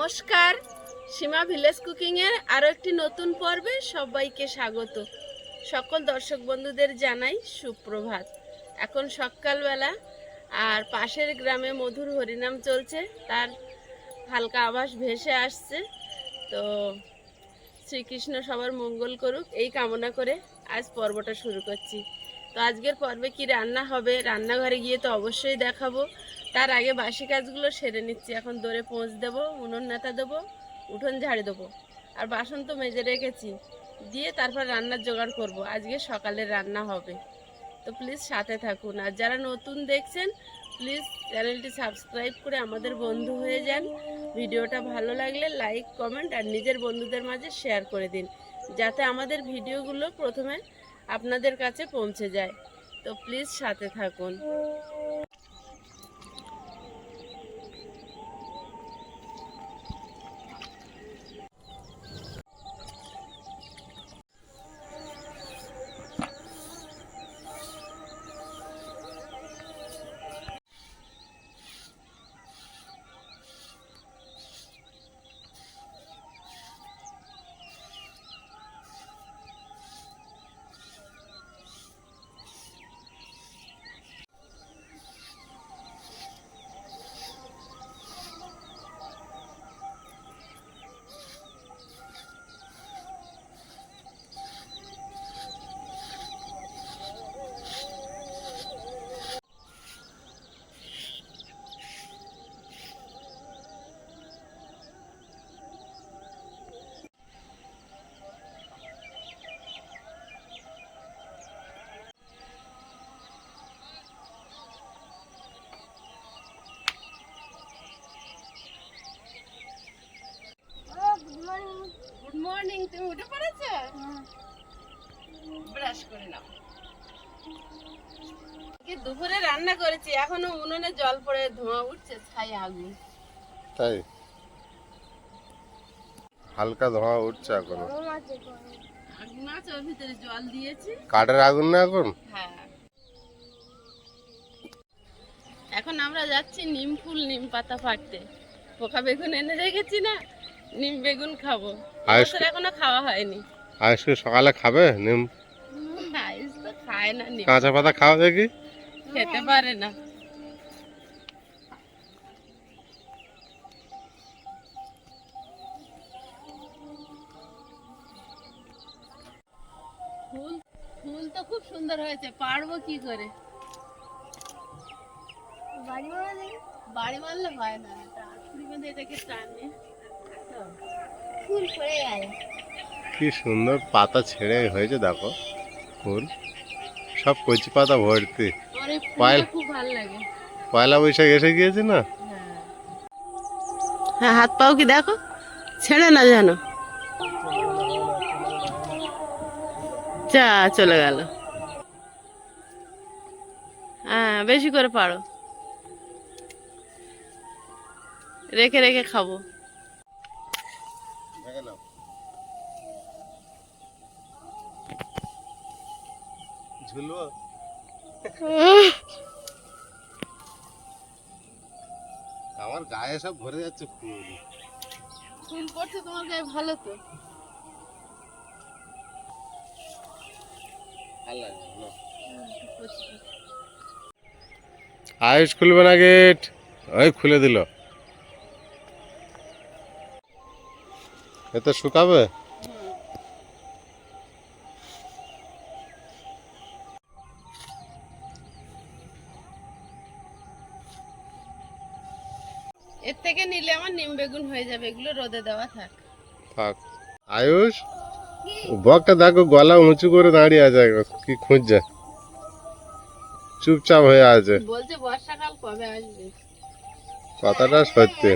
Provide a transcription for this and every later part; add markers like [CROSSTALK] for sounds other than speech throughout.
নমস্কার। সীমা ভিলেজ কুকিংয়ের আরও একটি নতুন পর্বে সবাইকে স্বাগত। সকল দর্শক বন্ধুদের জানাই সুপ্রভাত। এখন সকালবেলা আর পাশের গ্রামে মধুর হরিনাম চলছে, তার হালকা আভাস ভেসে আসছে। তো শ্রীকৃষ্ণ সবার মঙ্গল করুক, এই কামনা করে আজ পর্বটা শুরু করছি। তো আজকের পর্বে কি রান্না হবে, রান্নাঘরে গিয়ে তো অবশ্যই দেখাবো। তার আগে বাসি কাজগুলো সেরে নিচ্ছি। এখন দৌড়ে পৌঁছ দেবো, উনুন নেতা দেবো, উঠোন ঝাড়ে দেবো। আর বাসন তো মেজে রেখেছি। দিয়ে তারপর রান্নার জোগাড় করব। আজকে সকালে রান্না হবে। তো প্লিজ সাথে থাকুন। আর যারা নতুন দেখছেন, প্লিজ চ্যানেলটি সাবস্ক্রাইব করে আমাদের বন্ধু হয়ে যান। ভিডিওটা ভালো লাগলে লাইক, কমেন্ট আর নিজের বন্ধুদের মাঝে শেয়ার করে দিন। যাতে আমাদের ভিডিওগুলো প্রথমে আপনাদের কাছে পৌঁছে যায়। তো প্লিজ সাথে থাকুন। তুমি উঠে পড়েছো? ব্রাশ করে নাও। দুপুরে রান্না করেছি এখনও উনুনে জল পড়ে ধোঁয়া উঠছে ছাই আগুন তাই? হালকা ধোঁয়া উঠছে এখনও। আগুন আছে ওর ভিতরে জল দিয়েছি। কাঠের আগুন না এখন? হ্যাঁ। এখন আমরা যাচ্ছি নিম ফুল নিম পাতা পাড়তে পোকা বেগুন এনে রেখেছি না? নিম বেগুন খাব। আয়েশ- এখনও খাওয়া হয়নি। আজকে সকালে খাবে নিম? তো খায় না নিম। কাঁচা পাতা খাও দেখি। খেতে পারে না। ফুল ফুল তো খুব সুন্দর হয়েছে। পারব কি করে? বাড়ি মারলে হয় না। এটা আখুরি বেঁধে এটাকে টানে। ফুল পড়ে গেল। কি সুন্দর পাতা ছেড়ে হয়েছে দেখো ফুল। সব কচি পাতা ভর্তি। পায়েল- খুব ভালো লাগে। পয়লা বৈশাখ এসে গিয়েছে না? হ্যাঁ হাত পাও কি দেখো? ছেড়ে না যেন। যা চলে গেল। হ্যাঁ বেশি করে পারো। রেখে রেখে খাব। ঝুলবো আমার গায়ে সব ভরে যাচ্ছে ফুল ফুল পড়ছে তোমার গায়ে ভালো তো। আয়ুষ খুলবে না গেট? ওই খুলে দিল। এতে শুকাবে? এর থেকে নিলে আমার নিম বেগুন হয়ে যাবে এগুলো রোদে দেওয়া থাক। থাক। আয়ুষ বকটা দেখো গলা উঁচু করে দাঁড়িয়ে আছে কি খুঁজছে? চুপচাপ হয়ে আছে। বলছে বর্ষাকাল কবে আসবে? কথাটা সত্যি।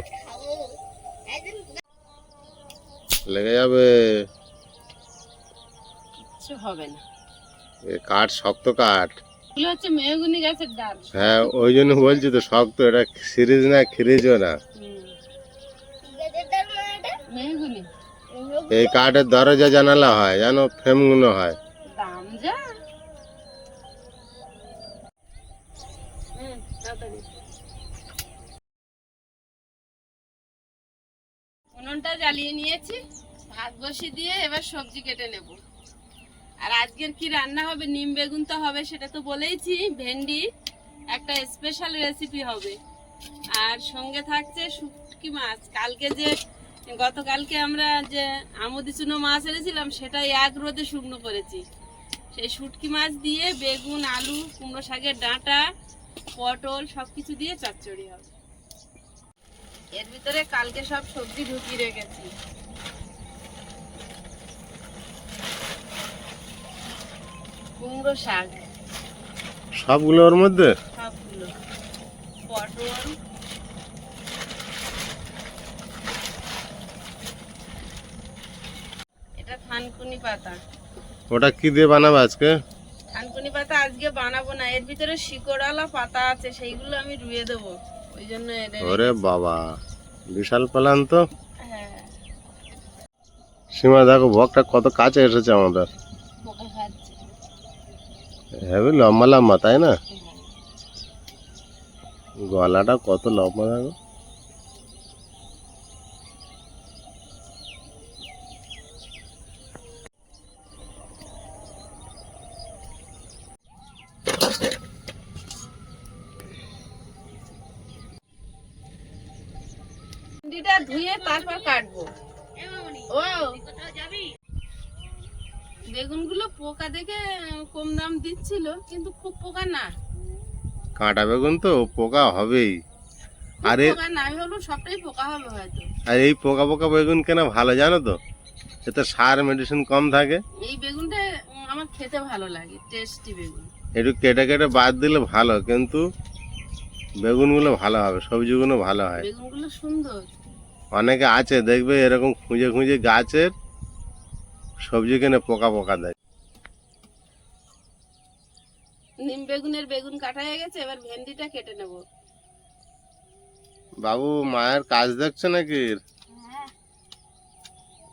লেগে যাবে। কিছু হবে না। এ কাঠ শক্ত কাঠ। এগুলো হচ্ছে মেহগুনি গাছের ডাল। হ্যাঁ ওই জন্য বলছি তো শক্ত এটা সিরিজ না খিরিজও না। মেহগুনি? এই কাঠের দরজা জানালা হয় জানো? ফ্রেমগুলো হয়। দাম যা। উনুনটা জ্বালিয়ে নিয়েছি ভাত বসিয়ে দিয়ে এবার সবজি কেটে নেব। আর আজকের কি রান্না হবে? নিম বেগুন তো হবে, সেটা তো বলেইছি। ভেন্ডি, একটা স্পেশাল রেসিপি হবে। আর সঙ্গে থাকছে শুটকি মাছ। কালকে যে, গতকালকে আমরা যে আমুদি চুনো মাছ এনেছিলাম সেটা এক রোদে শুকনো করেছি। সেই শুটকি মাছ দিয়ে বেগুন, আলু, কুমড়ো শাকের ডাঁটা, পটল সব কিছু দিয়ে চচ্চড়ি হবে। এর ভিতরে কালকে সব সবজি ঢুকিয়ে রেখেছি। কুমড়ো শাক। সবগুলো ওর মধ্যে? সবগুলো পটল। এটা থানকুনি পাতা। ওটা কি দিয়ে বানাবে আজকে? থানকুনি পাতা আজকে বানাবো না। এর ভিতরে শিকড়ালা পাতা আছে সেইগুলো আমি রুয়ে দেবো। ওই জন্য ওরে বাবা বিশাল প্ল্যান তো। হ্যাঁ। সীমা দেখো বকটা কত কাছে এসেছে আমাদের। হেবি লম্বা লম্বা তাই না? গলাটা কত লম্বা দেখো। ধুয়ে তারপর কাটবো। ও। বেগুনগুলো পোকা দেখে কম দাম দিচ্ছিল কিন্তু খুব পোকা না। কাঁটা বেগুন তো পোকা হবেই। আরে পোকা না ভাবলাম সবটাই পোকা হবে হয়তো। আর এই পোকা পোকা বেগুন কেনা ভালো জানো তো? এতে সার মেডিসিন কম থাকে। এই বেগুনটা আমার খেতে ভালো লাগে টেস্টি বেগুন। একটু কেটে কেটে বাদ দিলে ভালো কিন্তু বেগুনগুলো ভালো হবে সবজিগুলো ভালো হয়। বেগুনগুলো সুন্দর। অনেকে আছে দেখবে এরকম খুঁজে খুঁজে গাছের সবজি কিনে পোকা পোকা দেয়। নিম বেগুনের বেগুন কাটা হয়ে গেছে এবার ভেন্ডিটা কেটে নেব। বাবু মায়ের কাজ দেখছে নাকি?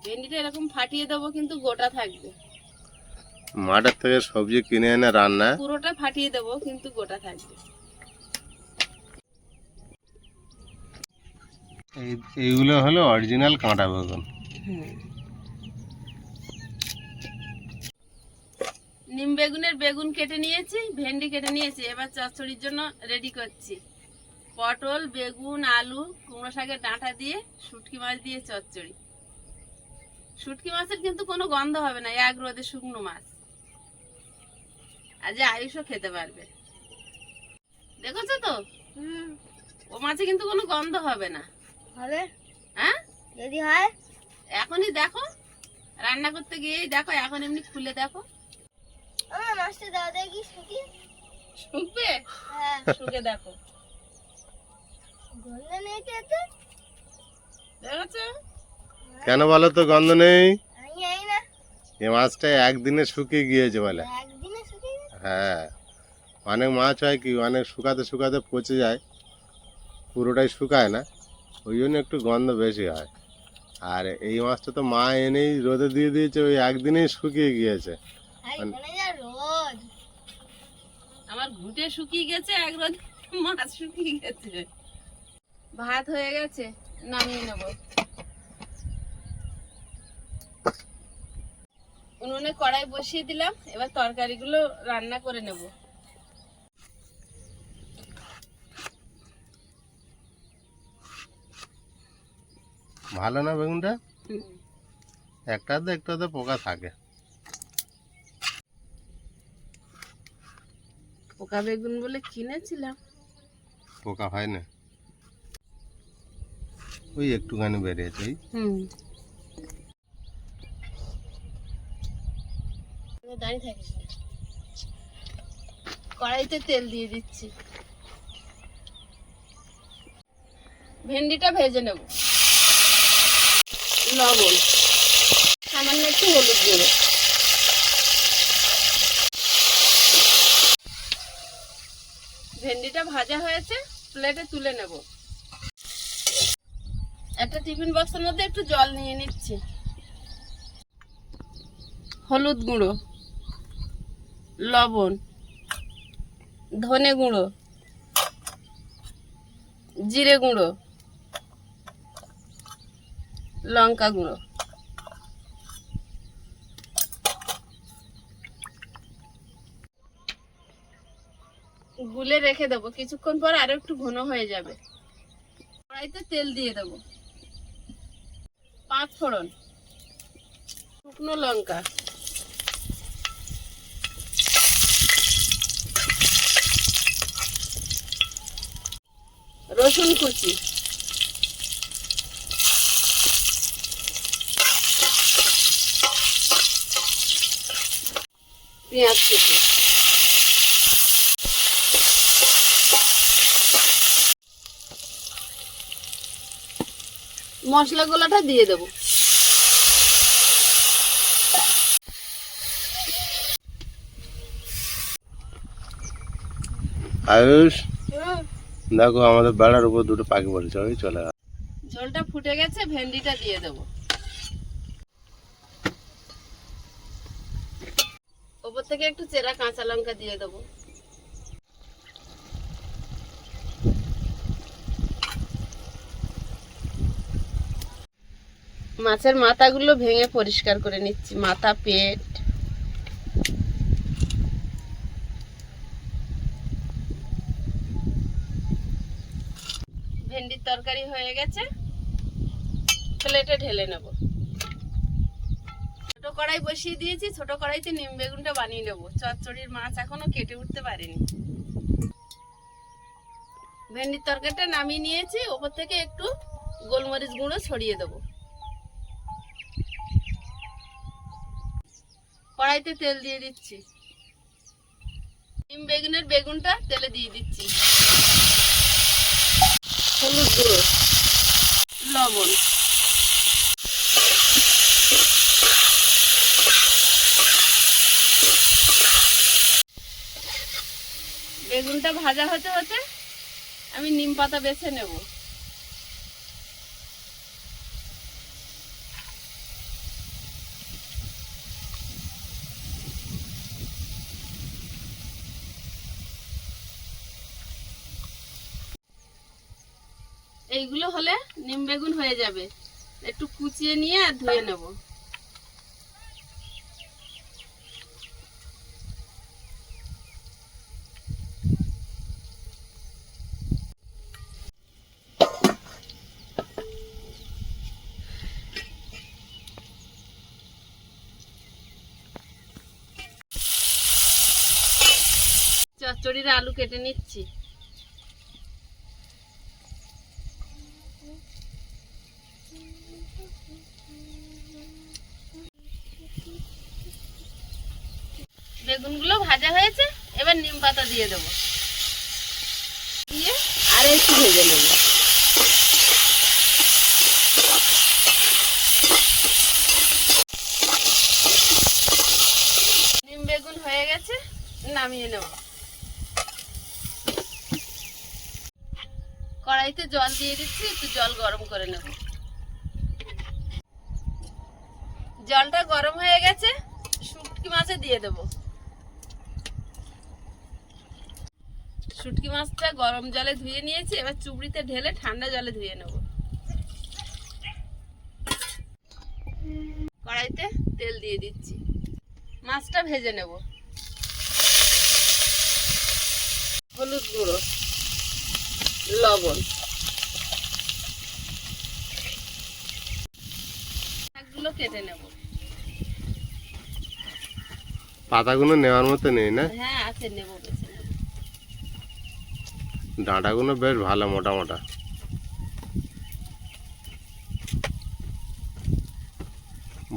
ভেন্ডিটা এরকম ফাটিয়ে দেবো কিন্তু গোটা থাকবে। মাঠের থেকে সবজি কিনে এনে রান্না? পুরোটা ফাটিয়ে দেবো কিন্তু গোটা থাকবে। এইগুলো হলো অরিজিনাল কাঁটা বেগুন। নিম বেগুনের বেগুন কেটে নিয়েছি ভেন্ডি কেটে নিয়েছি এবার চচ্চড়ির জন্য রেডি করছি। পটল বেগুন আলু কুমড়ো শাকের ডাঁটা দিয়ে শুটকি মাছ দিয়ে চচ্চড়ি। শুটকি মাছের কিন্তু কোনো গন্ধ হবে না এক রোদে শুকনো মাছ। আজ আয়ুষও খেতে পারবে। দেখেছ তো? ও মাছে কিন্তু কোনো গন্ধ হবে না। হবে? হ্যাঁ? যদি হয়? এখনই দেখো। রান্না করতে গিয়েই দেখো এখন এমনি খুলে দেখো। আমার মাছটা দাও শুকবে? হ্যাঁ। শুকে দেখো। গন্ধ নেই তো এতে? দেখেছ? কেন বলো তো গন্ধ নেই? আমি জানি না। এ মাছটা একদিনে শুকিয়ে গিয়েছে বলে। একদিনে শুকিয়ে গেছে হ্যাঁ। অনেক মাছ হয় কি অনেক শুকাতে শুকাতে পচে যায়। পুরোটাই শুকায় না। ওই জন্য একটু গন্ধ বেশি হয়। আর এই মাছটা তো মা এনেই রোদে দিয়ে দিয়েছে ওই একদিনেই শুকিয়ে গিয়েছে। আমার ঘুটে শুকিয়ে গেছে এক রোদ মাছ শুকিয়ে গেছে। ভাত হয়ে গেছে নামিয়ে নেব। উনুনে কড়াই বসিয়ে দিলাম এবার তরকারিগুলো রান্না করে নেব। ভালো না বেগুনটা? একটা তো একটাতে একটাতে পোকা থাকে। পোকা বেগুন বলে কিনেছিলাম। পোকা হয় না ওই একটুখানি বেরিয়েছে ওই হুম। দাঁড়িয়ে থাকিস কড়াইতে তেল দিয়ে দিচ্ছি। ভেন্ডিটা ভেজে নেব। লবণ। সামান্য একটু হলুদ গুঁড়ো ভেন্ডিটা ভাজা হয়েছে, প্লেটে তুলে নেব। একটা টিফিন বক্সের মধ্যে একটু জল নিয়ে নিচ্ছি। হলুদ গুঁড়ো, লবণ, ধনে গুঁড়ো, জিরে গুঁড়ো, লঙ্কা গুঁড়ো। গুলে রেখে দেবো। কিছুক্ষণ পর আরও একটু ঘন হয়ে যাবে। কড়াইতে তেল দিয়ে দেবো। পাঁচ ফোড়ন। শুকনো লঙ্কা। রসুন কুচি। পেঁয়াজ কুচি। মশলা গোলাটা দিয়ে দেবো। আয়ুষ দেখো আমাদের বেড়ার উপর দুটো পাখি পড়েছে ওই চলে গেল। ঝোলটা ফুটে গেছে ভেন্ডিটা দিয়ে দেবো। ওপর থেকে একটু চেরা কাঁচা লঙ্কা দিয়ে দেবো। মাছের মাথাগুলো ভেঙে পরিষ্কার করে নিচ্ছি, মাথা, পেট। ভেন্ডির তরকারি হয়ে গেছে, প্লেটে ঢেলে নেব। ছোট কড়াই বসিয়ে দিয়েছি, ছোট কড়াইতে নিম বেগুনটা বানিয়ে নেব। চচ্চড়ির মাছ এখনও কেটে উঠতে পারেনি। ভেন্ডির তরকারিটা নামিয়ে নিয়েছি, ওপর থেকে একটু গোলমরিচ গুঁড়ো ছড়িয়ে দেবো। কড়াইতে তেল দিয়ে দিচ্ছি। নিম বেগুনের বেগুনটা তেলে দিয়ে দিচ্ছি। হলুদ গুঁড়ো। লবণ। বেগুনটা ভাজা হতে হতে আমি নিম পাতা বেছে নেব। এইগুলো হলে নিম বেগুন হয়ে যাবে। একটু কুচিয়ে নিয়ে আর ধুয়ে নেব। চচ্চড়ির আলু কেটে নিচ্ছি বেগুনগুলো ভাজা হয়েছে এবার নিম পাতা দিয়ে দেবো। দিয়ে আর একটু ভেজে নেব। নিম বেগুন হয়ে গেছে নামিয়ে নেব। কড়াইতে জল দিয়ে দিচ্ছি একটু জল গরম করে নেব। জলটা গরম হয়ে গেছে শুটকি মাছে দিয়ে দেব। শুটকি মাছটা গরম জলে ধুয়ে নিয়েছি এবার চুবড়িতে ঢেলে ঠান্ডা জলে ধুয়ে নেব। কড়াইতে তেল দিয়ে দিচ্ছি। মাছটা ভেজে নেব। হলুদ গুঁড়ো লবণ। শাকগুলো কেটে নেব। পাতাগুলো নেওয়ার মতো নেই না? হ্যাঁ আছে নেব নেব ডাঁটাগুলো বেশ ভালো মোটা মোটা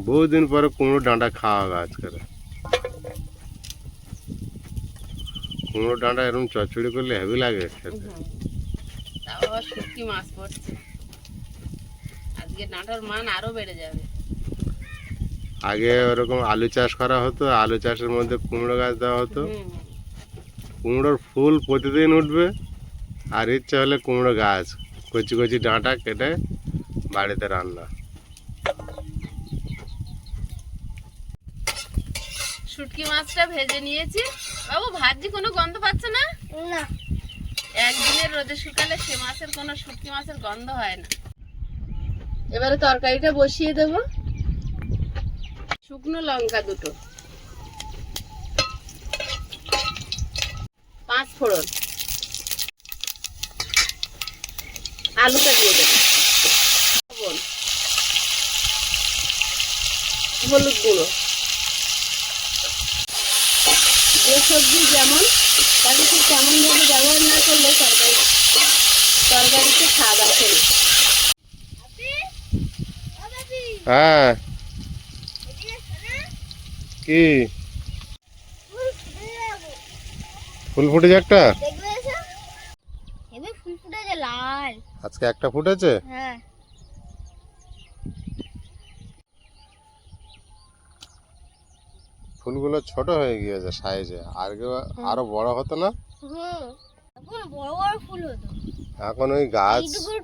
বহুদিন পরে কুমড়ো ডাঁটা খাওয়া হবে আজকে। কুমড়ো ডাঁটা এরকম চচ্চড়ি করলে হেভি লাগে খেতে। হুম। তাও আবার শুটকি মাছ পড়ছে। আজকে ডাঁটার মান আরও বেড়ে যাবে। আগে ওরকম আলু চাষ করা হতো আলু চাষের মধ্যে কুমড়ো গাছ দেওয়া হতো। কুমড়োর ফুল প্রতিদিন উঠবে। আর ইচ্ছে হলে কুমড়ো গাছ কচি কচি ডাঁটা কেটে বাড়িতে রান্না। শুটকি মাছটা ভেজে নিয়েছি। বাবু ভাজি কোনো গন্ধ পাচ্ছ না? না। একদিনের রোদে শুকালে সে মাছের কোনো শুটকি মাছের গন্ধ হয় না। এবারে তরকারিটা বসিয়ে দেব। শুকনো লঙ্কা দুটো। পাঁচ ফোড়ন। আলুটা দিয়ে দেবো। লবণ, হলুদ গুঁড়ো। যে সবজি যেমন তাকে ঠিক তেমন ভাবে ব্যবহার না করলে তরকারি তরকারিতে স্বাদ আসে না। হ্যাঁ। কি? ফুল ফুটেছে একটা? দেখবে ফুল ফুটেছে লাল। আজকে একটা ফুটেছে? হ্যাঁ। ফুলগুলো ছোট হয়ে গিয়েছে সাইজে আগে আরও বড় হতো না? এখন ওই গাছ কমজোরি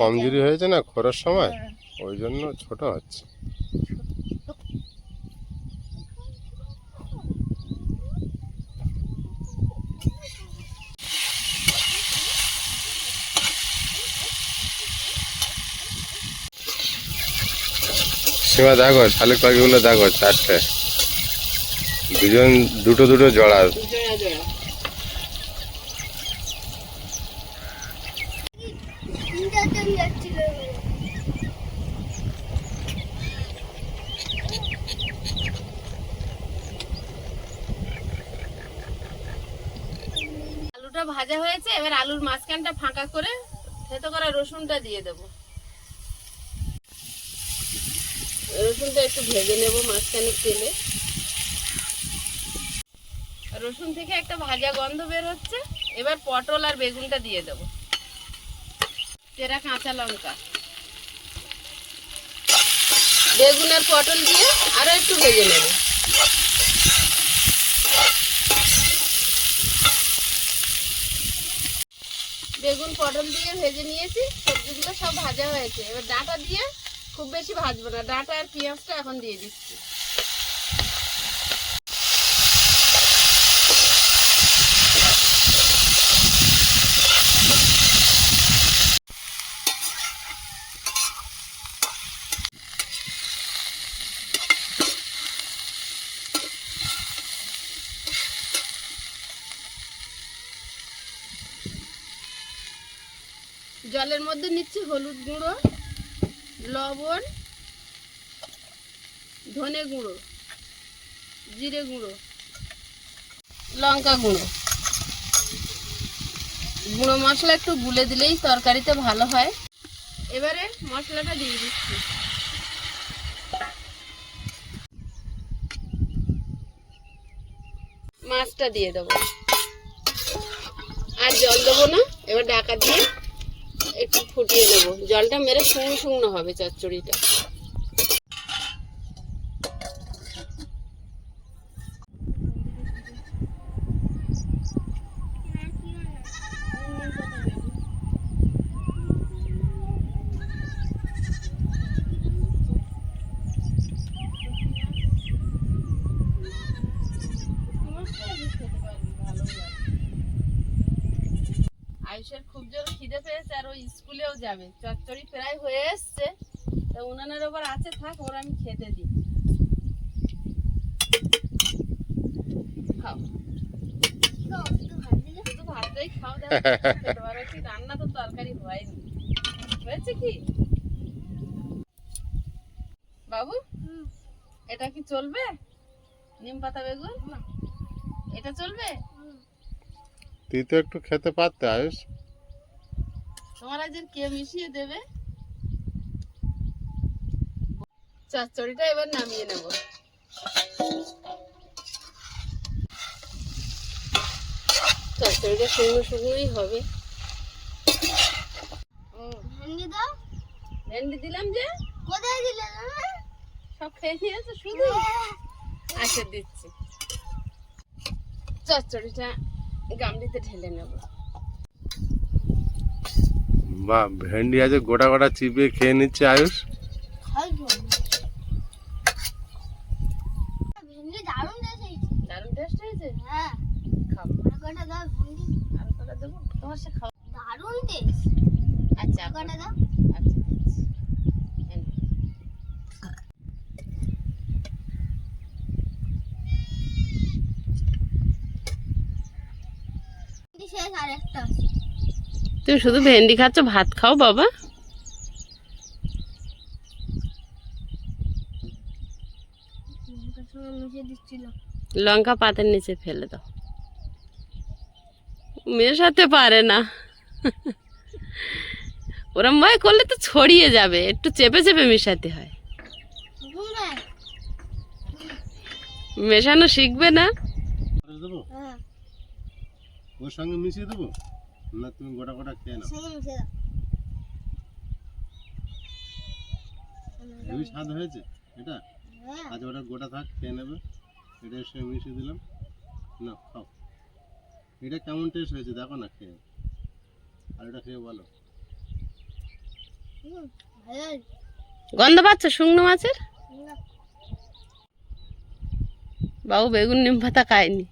কমজুরি হয়েছে না খোরার সময়? হ্যাঁ। ওই জন্য ছোট হচ্ছে। সীমা দেখো, শালিক পাখিগুলো দেখো, চারটে। দুজন, দুটো দুটো জড়া। আলুটা ভাজা হয়েছে, এবার আলুর মাঝখানটা ফাঁকা করে থেতো করা রসুনটা দিয়ে দেব। রসুনটা একটু ভেজে নেব মাঝখানে তেলে। রসুন থেকে একটা ভাজা গন্ধ বের হচ্ছে। এবার পটল আর বেগুনটা দিয়ে দেব। চেরা কাঁচা লঙ্কা। বেগুন আর পটল দিয়ে আরও একটু ভেজে নেব। বেগুন পটল দিয়ে ভেজে নিয়েছি, সবজিগুলো সব ভাজা হয়েছে। এবার ডাঁটা দিয়ে খুব বেশি ভাজবো না। ডাঁটা আর পেঁয়াজটা এখন দিয়ে দিচ্ছি। জলের মধ্যে নিচ্ছি হলুদ গুঁড়ো। লবণ, ধনে গুঁড়ো, জিরে গুঁড়ো, লঙ্কা গুঁড়ো। গুঁড়ো মশলা একটু গুলে দিলেই তরকারিতে ভালো হয়। এবারে মশলাটা দিয়ে দিচ্ছি। মাছটা দিয়ে দেবো। আর জল দেবো না, এবার ঢাকা দিয়ে একটু ফুটিয়ে নেব। জলটা মেরে শুকনো শুকনো হবে চচ্চড়িটা আয়ুষের খুব জোর খিদে পেয়েছে আর ওই স্কুলেও যাবে। চচ্চড়ি প্রায় হয়ে এসছে। তা উনানের ওপর আছে থাক ওর আমি খেতে দিই। খাও। ভাতটাই খাও দেখো কি রান্না তো তরকারি হয়নি। হয়েছে কি? বাবু এটা কি চলবে? নিম পাতা বেগুন? এটা চলবে? তুই তো একটু খেতে পারতে আয়ুষ। তোমার আজ কে মিশিয়ে দেবে? চচ্চড়িটা এবার নামিয়ে নেব। চচ্চড়িটা শুকনো শুকনোই হবে। দাও। ভেন্ডি দিলাম যে। কোথায় দিলে সব খেয়ে নিয়েছে শুধু? আচ্ছা দিচ্ছি। চচ্চড়িটা গামলিতে ঢেলে নেব। বা ভেন্ডি আছে গোটা গোটা চিপিয়ে খেয়ে নিচ্ছে আয়ুষ। দারুণ দারুণ টেস্ট হয়েছে? হ্যাঁ। খাও কটা দাও ভেঙে আর কটা দেবো তোমার সে খাও দারুণ টেস্ট আচ্ছা কটা দাও আচ্ছা দিচ্ছি। এই একটা আছে তুমি শুধু ভেন্ডি খাচ্ছ, ভাত খাও বাবা। লঙ্কা পাতের নিচে ফেলে দাও। মেশাতে পারে না। ওরম ভয় করলে তো ছড়িয়ে যাবে, একটু চেপে চেপে মেশাতে হয়। মেশানো শিখবে না। ওর সঙ্গে মিশিয়ে দেবো? না তুমি গোটা গোটা খেয়ে নাও। হেভি স্বাদ হয়েছে? এটা? হ্যাঁ। আজ ওটা গোটা থাক খেয়ে নেবে। এটা সঙ্গে মিশিয়ে দিলাম। না খাও। এটা কেমন টেস্ট হয়েছে দেখো না খেয়ে আর এটা খেয়ে বলো। গন্ধ পাচ্ছ শুকনো মাছের? বাবু বেগুন নিম পাতা খায়নি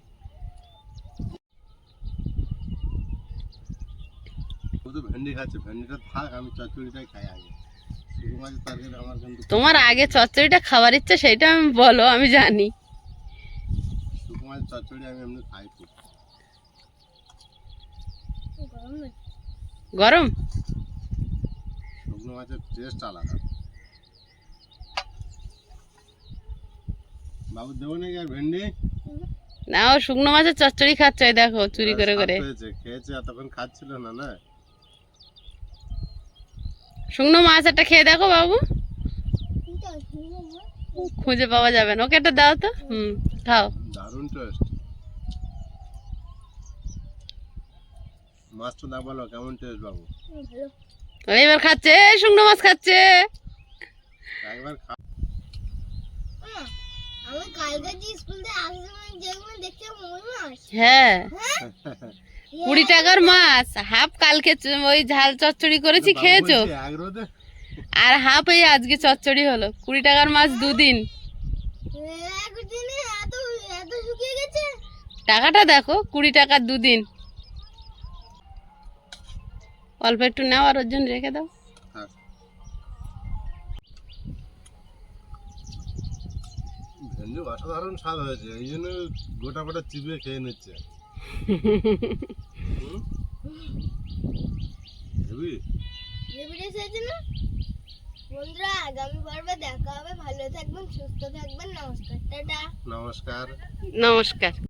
ও তো ভেন্ডি খাচ্ছে ভেন্ডিটা থাক আমি চচ্চড়িটাই খাই আগে। তোমার আগে চচ্চড়িটা খাবার ইচ্ছে সেটা আমি বলো আমি জানি। শুকনো মাছের চচ্চড়ি আমি এমনি খাই গরম? শুকনো মাছের টেস্ট আলাদা। বাবু দেবো নাকি আর ভেন্ডি? না ও শুকনো মাছের চচ্চড়ি খাচ্ছে দেখো চুরি করে করে। খেয়েছে এতক্ষণ খাচ্ছিল না না? শুকনো মাছ একটা খেয়ে দেখো বাবু। খুঁজে পাওয়া যাবে না। ওকে একটা দাও তো। হুম খাও। দারুণ টেস্ট মাছটা না বলো কেমন টেস্ট বাবু? এবার খাচ্ছে শুকনো মাছ খাচ্ছে। একবার খা মা, আমি কালকে স্কুল থেকে আসার সময় যেগুলো দেখতে মনে হ্যাঁ? [LAUGHS] কুড়ি টাকার মাছ হাফ কালকে ওই ঝাল চচ্চড়ি করেছি খেয়েছো? আর হাফ এই আজকে চচ্চড়ি হলো কুড়ি টাকার মাছ দুদিন। টাকাটা দেখো কুড়ি টাকার দুদিন। অল্প একটু নাও আর ওর জন্য রেখে দাও। অসাধারণ স্বাদ হয়েছে এই জন্য গোটা গোটা চিবিয়ে খেয়ে নিচ্ছে। হুম? হেবি ভিডিও এসেছে না বন্ধুরা আগামী পর্বে দেখা হবে ভালো থাকবেন সুস্থ থাকবেন নমস্কার টাটা নমস্কার নমস্কার